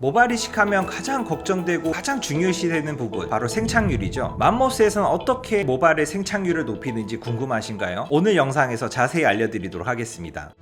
모발 이식하면 가장 걱정되고 가장 중요시되는 부분 바로 생착률이죠. 맘모스에서는 어떻게 모발의 생착률을 높이는지 궁금하신가요? 오늘 영상에서 자세히 알려드리도록 하겠습니다.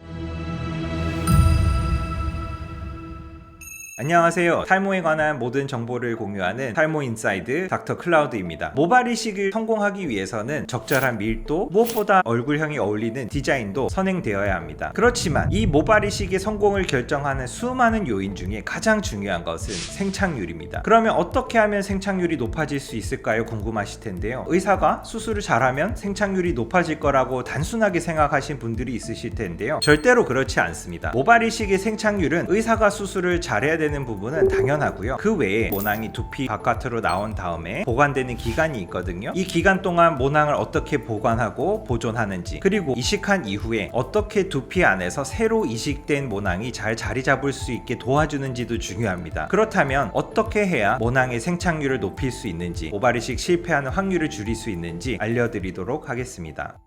안녕하세요. 탈모에 관한 모든 정보를 공유하는 탈모 인사이드 닥터 클라우드입니다. 모발 이식을 성공하기 위해서는 적절한 밀도, 무엇보다 얼굴형이 어울리는 디자인도 선행되어야 합니다. 그렇지만 이 모발 이식의 성공을 결정하는 수많은 요인 중에 가장 중요한 것은 생착률입니다. 그러면 어떻게 하면 생착률이 높아질 수 있을까요? 궁금하실 텐데요. 의사가 수술을 잘하면 생착률이 높아질 거라고 단순하게 생각하신 분들이 있으실 텐데요. 절대로 그렇지 않습니다. 모발 이식의 생착률은 의사가 수술을 잘해야 되는 부분은 당연하고요. 그 외에 모낭이 두피 바깥으로 나온 다음에 보관되는 기간이 있거든요. 이 기간 동안 모낭을 어떻게 보관하고 보존하는지 그리고 이식한 이후에 어떻게 두피 안에서 새로 이식된 모낭이 잘 자리 잡을 수 있게 도와주는지도 중요합니다. 그렇다면 어떻게 해야 모낭의 생착률을 높일 수 있는지 모발 이식 실패하는 확률을 줄일 수 있는지 알려드리도록 하겠습니다.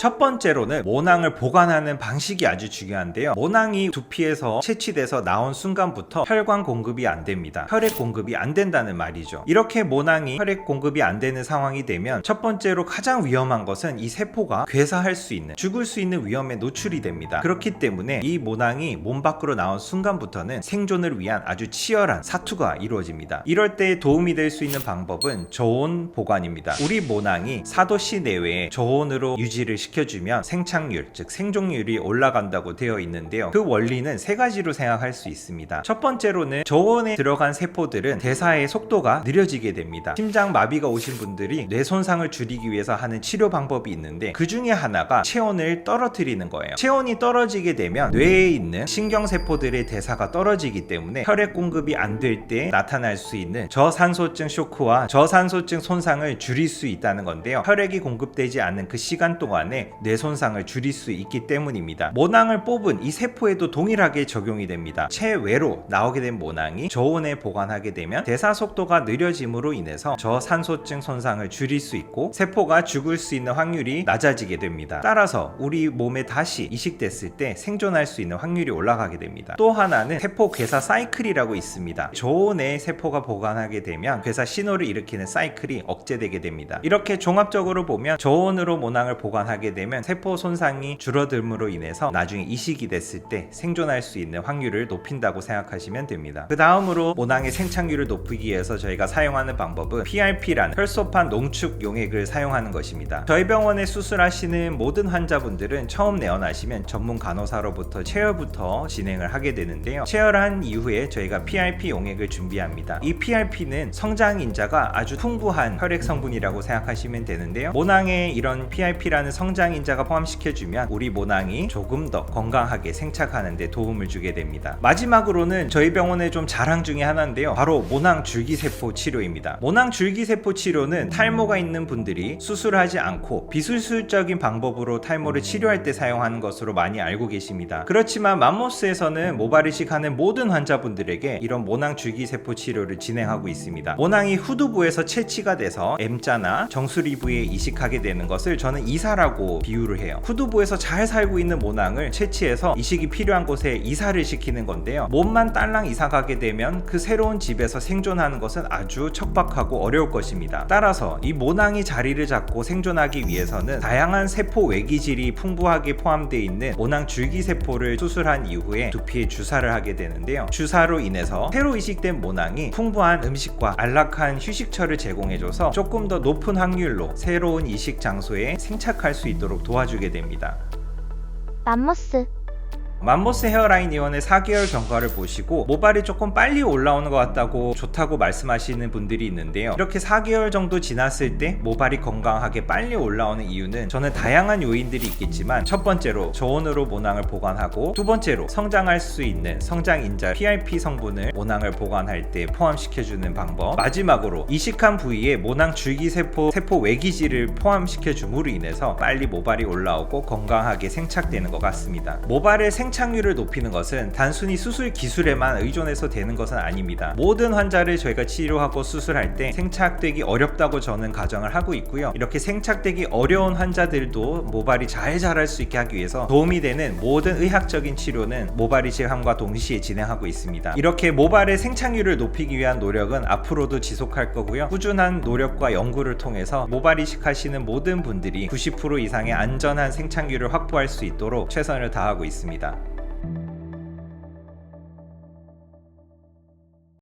첫 번째로는 모낭을 보관하는 방식이 아주 중요한데요. 모낭이 두피에서 채취돼서 나온 순간부터 혈관 공급이 안 됩니다. 혈액 공급이 안 된다는 말이죠. 이렇게 모낭이 혈액 공급이 안 되는 상황이 되면 첫 번째로 가장 위험한 것은 이 세포가 괴사할 수 있는 죽을 수 있는 위험에 노출이 됩니다. 그렇기 때문에 이 모낭이 몸 밖으로 나온 순간부터는 생존을 위한 아주 치열한 사투가 이루어집니다. 이럴 때 도움이 될 수 있는 방법은 저온 보관입니다. 우리 모낭이 4도씨 내외의 저온으로 유지를 시 켜주면 생착률, 즉 생존율이 올라간다고 되어 있는데요. 그 원리는 세 가지로 생각할 수 있습니다. 첫 번째로는 저온에 들어간 세포들은 대사의 속도가 느려지게 됩니다. 심장 마비가 오신 분들이 뇌 손상을 줄이기 위해서 하는 치료 방법이 있는데 그 중에 하나가 체온을 떨어뜨리는 거예요. 체온이 떨어지게 되면 뇌에 있는 신경 세포들의 대사가 떨어지기 때문에 혈액 공급이 안 될 때 나타날 수 있는 저산소증 쇼크와 저산소증 손상을 줄일 수 있다는 건데요. 혈액이 공급되지 않는 그 시간 동안에 뇌 손상을 줄일 수 있기 때문입니다. 모낭을 뽑은 이 세포에도 동일하게 적용이 됩니다. 체외로 나오게 된 모낭이 저온에 보관하게 되면 대사 속도가 느려짐으로 인해서 저산소증 손상을 줄일 수 있고 세포가 죽을 수 있는 확률이 낮아지게 됩니다. 따라서 우리 몸에 다시 이식됐을 때 생존할 수 있는 확률이 올라가게 됩니다. 또 하나는 세포 괴사 사이클이라고 있습니다. 저온에 세포가 보관하게 되면 괴사 신호를 일으키는 사이클이 억제되게 됩니다. 이렇게 종합적으로 보면 저온으로 모낭을 보관하게 되면 세포 손상이 줄어들므로 인해서 나중에 이식이 됐을 때 생존할 수 있는 확률을 높인다고 생각하시면 됩니다. 그 다음으로 모낭의 생착률을 높이기 위해서 저희가 사용하는 방법은 PRP라는 혈소판 농축 용액을 사용하는 것입니다. 저희 병원에 수술하시는 모든 환자분들은 처음 내원하시면 전문 간호사로부터 체열부터 진행을 하게 되는데요. 체열한 이후에 저희가 PRP 용액을 준비합니다. 이 PRP는 성장인자가 아주 풍부한 혈액 성분이라고 생각하시면 되는데요. 모낭에 이런 PRP라는 성장 인자가 포함시켜주면 우리 모낭이 조금 더 건강하게 생착하는 데 도움을 주게 됩니다. 마지막으로는 저희 병원의 좀 자랑 중에 하나인데요. 바로 모낭 줄기세포 치료입니다. 모낭 줄기세포 치료는 탈모가 있는 분들이 수술하지 않고 비수술적인 방법으로 탈모를 치료할 때 사용하는 것으로 많이 알고 계십니다. 그렇지만 맘모스에서는 모발 이식하는 모든 환자분들에게 이런 모낭 줄기세포 치료를 진행하고 있습니다. 모낭이 후두부에서 채취가 돼서 M자나 정수리 부위에 이식하게 되는 것을 저는 이사라고 비유를 해요. 후두부에서 잘 살고 있는 모낭을 채취해서 이식이 필요한 곳에 이사를 시키는 건데요. 몸만 딸랑 이사 가게 되면 그 새로운 집에서 생존하는 것은 아주 척박하고 어려울 것입니다. 따라서 이 모낭이 자리를 잡고 생존하기 위해서는 다양한 세포 외기질이 풍부하게 포함되어 있는 모낭 줄기세포를 수술한 이후에 두피에 주사를 하게 되는데요. 주사로 인해서 새로 이식된 모낭이 풍부한 음식과 안락한 휴식처를 제공해줘서 조금 더 높은 확률로 새로운 이식 장소에 생착할 수 있도록 도와주게 됩니다. 맘모스 맘모스 헤어라인 이원의 4개월 경과를 보시고 모발이 조금 빨리 올라오는 것 같다고 좋다고 말씀하시는 분들이 있는데요. 이렇게 4개월 정도 지났을 때 모발이 건강하게 빨리 올라오는 이유는 저는 다양한 요인들이 있겠지만 첫 번째로 저온으로 모낭을 보관하고 두 번째로 성장할 수 있는 성장인자 PRP 성분을 모낭을 보관할 때 포함시켜주는 방법 마지막으로 이식한 부위에 모낭 줄기세포 세포 외기질을 포함시켜 줌으로 인해서 빨리 모발이 올라오고 건강하게 생착되는 것 같습니다. 모발의 생 생착률을 높이는 것은 단순히 수술 기술에만 의존해서 되는 것은 아닙니다. 모든 환자를 저희가 치료하고 수술할 때 생착되기 어렵다고 저는 가정을 하고 있고요. 이렇게 생착되기 어려운 환자들도 모발이 잘 자랄 수 있게 하기 위해서 도움이 되는 모든 의학적인 치료는 모발이 제함과 동시에 진행하고 있습니다. 이렇게 모발의 생착률을 높이기 위한 노력은 앞으로도 지속할 거고요. 꾸준한 노력과 연구를 통해서 모발 이식하시는 모든 분들이 90% 이상의 안전한 생착률을 확보할 수 있도록 최선을 다하고 있습니다.